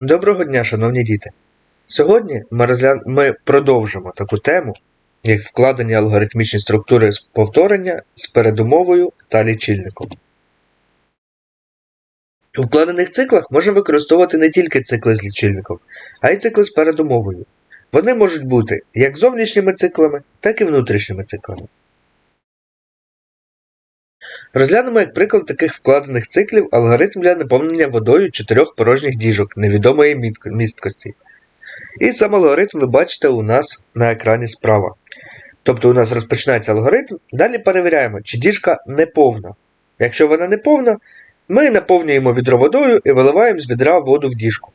Доброго дня, шановні діти! Сьогодні ми, розгля... ми продовжимо таку тему, як вкладені алгоритмічні структури повторення з передумовою та лічильником. У вкладених циклах можна використовувати не тільки цикли з лічильником, а й цикли з передумовою. Вони можуть бути як зовнішніми циклами, так і внутрішніми циклами. Розглянемо як приклад таких вкладених циклів алгоритм для наповнення водою чотирьох порожніх діжок невідомої місткості. І сам алгоритм ви бачите у нас на екрані справа. Тобто у нас розпочинається алгоритм, далі перевіряємо, чи діжка неповна. Якщо вона неповна, ми наповнюємо відро водою і виливаємо з відра воду в діжку.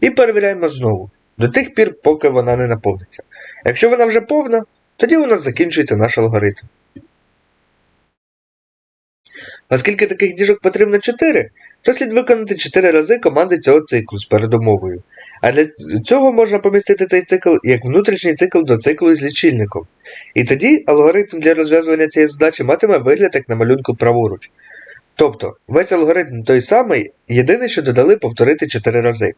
І перевіряємо знову, до тих пір, поки вона не наповниться. Якщо вона вже повна, тоді у нас закінчується наш алгоритм. Оскільки таких діжок потрібно 4, то слід виконати 4 рази команди цього циклу з передумовою. А для цього можна помістити цей цикл як внутрішній цикл до циклу з лічильником. І тоді алгоритм для розв'язування цієї задачі матиме вигляд як на малюнку праворуч. Тобто, весь алгоритм той самий, єдине, що додали повторити 4 рази.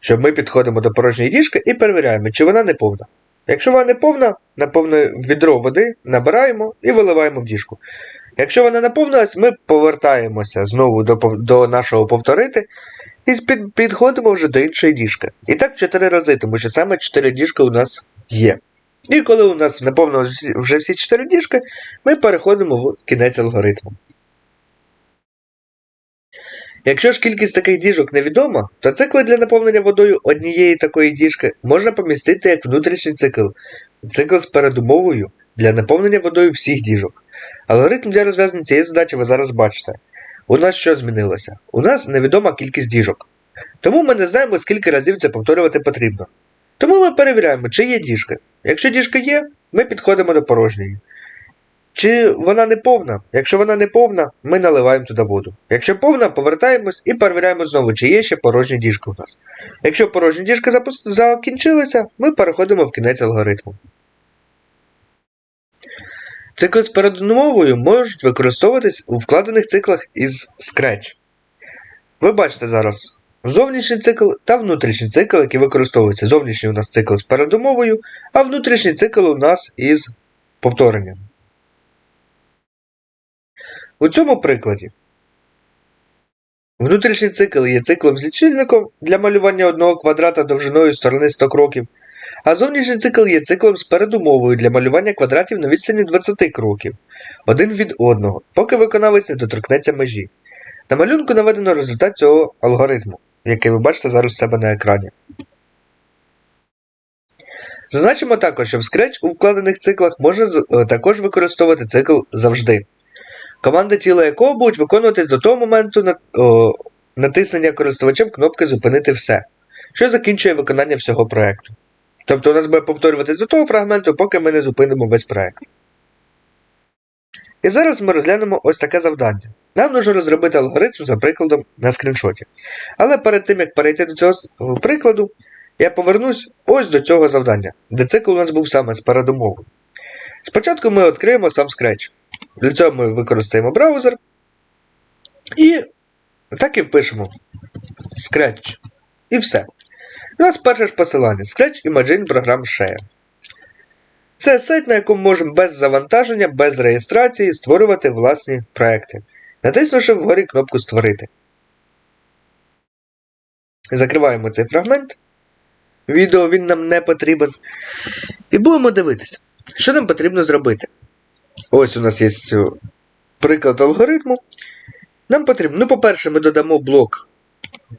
Щоб ми підходимо до порожньої діжки і перевіряємо, чи вона не повна. Якщо вона не повна, наповнюємо відро води, набираємо і виливаємо в діжку. Якщо вона наповнилась, ми повертаємося знову до, до нашого повторити і під, підходимо вже до іншої діжки. І так 4 рази, тому що саме 4 діжки у нас є. І коли у нас наповнилось вже всі 4 діжки, ми переходимо в кінець алгоритму. Якщо ж кількість таких діжок невідома, то цикли для наповнення водою однієї такої діжки можна помістити як внутрішній цикл, цикл з передумовою для наповнення водою всіх діжок. Алгоритм для розв'язання цієї задачі ви зараз бачите. У нас що змінилося? У нас невідома кількість діжок. Тому ми не знаємо, скільки разів це повторювати потрібно. Тому ми перевіряємо, чи є діжки. Якщо діжка є, ми підходимо до порожньої. Чи вона не повна? Якщо вона не повна, ми наливаємо туди воду. Якщо повна, повертаємось і перевіряємо знову, чи є ще порожні діжки у нас. Якщо порожні діжки запус- закінчилися, ми переходимо в кінець алгоритму. Цикли з передумовою можуть використовуватись у вкладених циклах із Scratch. Ви бачите зараз зовнішній цикл та внутрішній цикл, які використовуються. Зовнішній у нас цикл з передумовою, а внутрішній цикл у нас із повторенням. У цьому прикладі внутрішній цикл є циклом з лічильником для малювання одного квадрата довжиною сторони 100 кроків, а зовнішній цикл є циклом з передумовою для малювання квадратів на відстані 20 кроків, один від одного, поки виконавець не доторкнеться межі. На малюнку наведено результат цього алгоритму, який ви бачите зараз у себе на екрані. Зазначимо також, що в Scratch у вкладених циклах можна е, також використовувати цикл завжди. Команди тіла якого будуть виконуватись до того моменту на- о, натиснення користувачем кнопки Зупинити все, що закінчує виконання всього проекту. Тобто у нас буде повторюватись до того фрагменту, поки ми не зупинимо весь проект. І зараз ми розглянемо ось таке завдання. Нам нужно розробити алгоритм за прикладом на скріншоті. Але перед тим, як перейти до цього прикладу, я повернусь ось до цього завдання, де цикл у нас був саме з передумовою. Спочатку ми відкриємо сам Scratch. Для цього ми використаємо браузер. І так і впишемо Scratch. І все. У нас перше ж посилання Scratch Imagine програм Share. Це сайт, на якому можемо без завантаження, без реєстрації створювати власні проекти, натиснувши вгорі кнопку Створити. Закриваємо цей фрагмент. Відео він нам не потрібен. І будемо дивитися, що нам потрібно зробити. Ось у нас є приклад алгоритму. Нам потрібно, ну, по-перше, ми додамо блок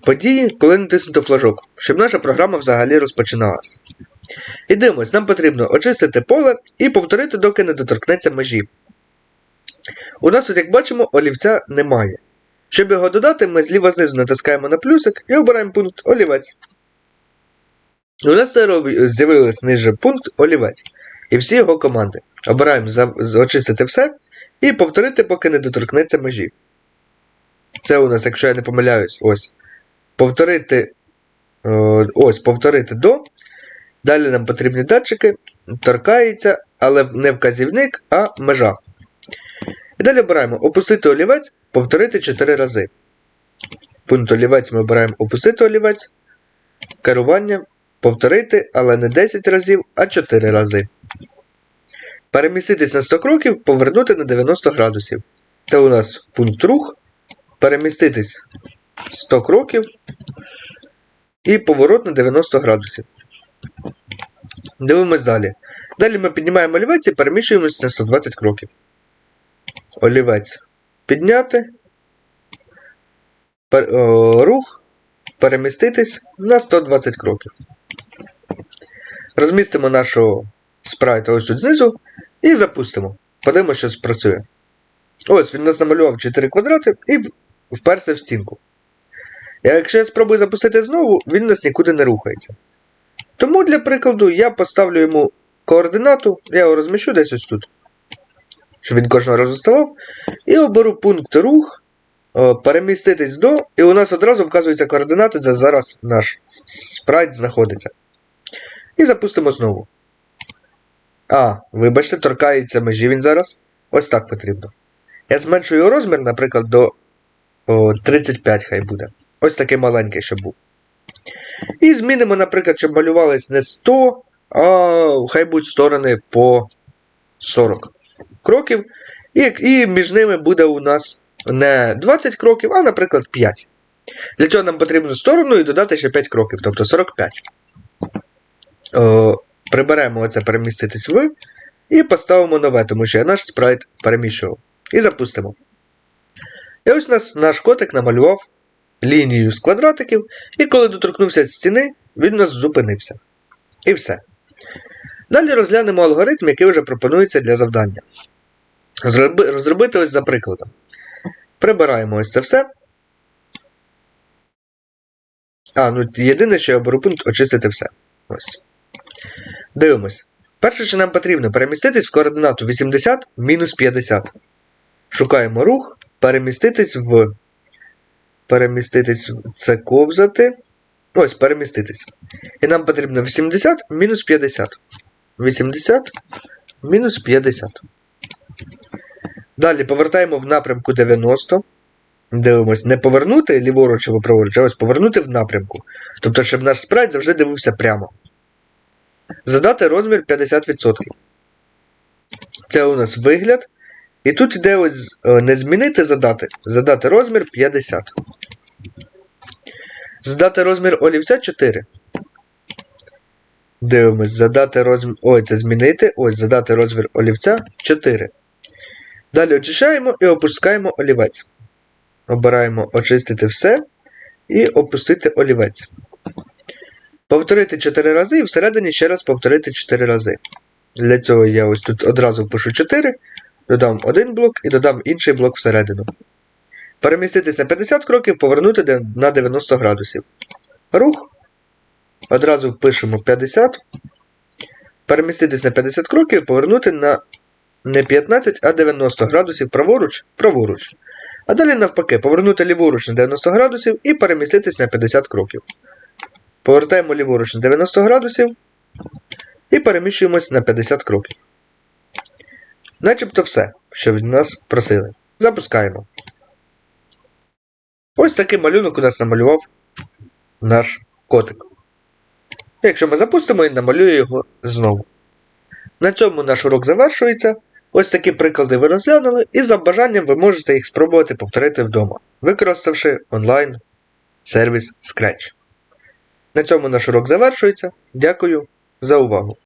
події, коли натиснуто флажок, щоб наша програма взагалі розпочиналася. І дивимось, нам потрібно очистити поле і повторити, доки не доторкнеться межі. У нас, от як бачимо, олівця немає. Щоб його додати, ми зліва знизу натискаємо на плюсик і обираємо пункт олівець. У нас з'явилось ниже пункт олівець і всі його команди. Обираємо очистити все і повторити, поки не доторкнеться межі. Це у нас, якщо я не помиляюсь, ось. Повторити. е, ось, повторити до. Далі нам потрібні датчики. Торкається, але не вказівник, а межа. І далі обираємо опустити олівець, повторити 4 рази. Пункт олівець ми обираємо опустити олівець, керування повторити, але не 10 разів, а 4 рази. Переміститись на 100 кроків, повернути на 90 градусів. Це у нас пункт рух. Переміститись 100 кроків і поворот на 90 градусів. Дивимось далі. Далі ми піднімаємо олівець і переміщуємося на 120 кроків. Олівець підняти. Пер, о, рух. Переміститись на 120 кроків. Розмістимо нашого спрайта ось тут знизу і запустимо. Подивимося, що спрацює. Ось, він нас намалював 4 квадрати і вперся в стінку. Якщо я спробую запустити знову, він нас нікуди не рухається. Тому, для прикладу, я поставлю йому координату, я його розміщу десь ось тут, щоб він кожного разу ставав. І оберу пункт рух, переміститись до, і у нас одразу вказується координати, де зараз наш спрайт знаходиться. І запустимо знову. А, вибачте, торкається межі він зараз. Ось так потрібно. Я зменшую його розмір, наприклад, до о, 35 хай буде. Ось такий маленький, щоб був. І змінимо, наприклад, щоб малювались не 100, а хай будуть сторони по 40 кроків. І, і між ними буде у нас не 20 кроків, а, наприклад, 5. Для цього нам потрібно сторону і додати ще 5 кроків, тобто 45. О, приберемо оце переміститись в і поставимо нове, тому що я наш спрайт переміщував. І запустимо. І ось у нас наш котик намалював лінію з квадратиків, і коли доторкнувся стіни, він у нас зупинився. І все. Далі розглянемо алгоритм, який вже пропонується для завдання. Розробити ось за прикладом. Прибираємо ось це все. А, ну єдине, що я оберу пункт очистити все. Ось. Дивимось. Перше, що нам потрібно, переміститись в координату 80 мінус 50. Шукаємо рух, переміститись в. Переміститись це ковзати. Ось, переміститись. І нам потрібно 80 мінус 50. 80 мінус 50. Далі повертаємо в напрямку 90. Дивимось, не повернути ліворуч або праворуч, а ось повернути в напрямку. Тобто, щоб наш спрайт завжди дивився прямо. Задати розмір 50%. Це у нас вигляд. І тут йде ось е, не змінити задати. Задати розмір 50. Задати розмір олівця 4. Дивимось, задати розмір. Ой, це змінити. Ось задати розмір олівця 4. Далі очищаємо і опускаємо олівець. Обираємо очистити все і опустити олівець. Повторити 4 рази і всередині ще раз повторити 4 рази. Для цього я ось тут одразу впишу 4, додам один блок і додам інший блок всередину. Переміститись на 50 кроків, повернути на 90 градусів. Рух. Одразу впишемо 50. Переміститись на 50 кроків, повернути на не 15, а 90 градусів праворуч, праворуч. А далі навпаки, повернути ліворуч на 90 градусів і переміститись на 50 кроків. Повертаємо ліворуч на 90 градусів і переміщуємось на 50 кроків. Начебто все, що від нас просили. Запускаємо. Ось такий малюнок у нас намалював наш котик. Якщо ми запустимо, він намалює його знову. На цьому наш урок завершується. Ось такі приклади ви розглянули, і за бажанням ви можете їх спробувати повторити вдома, використавши онлайн сервіс Scratch. На цьому наш урок завершується. Дякую за увагу!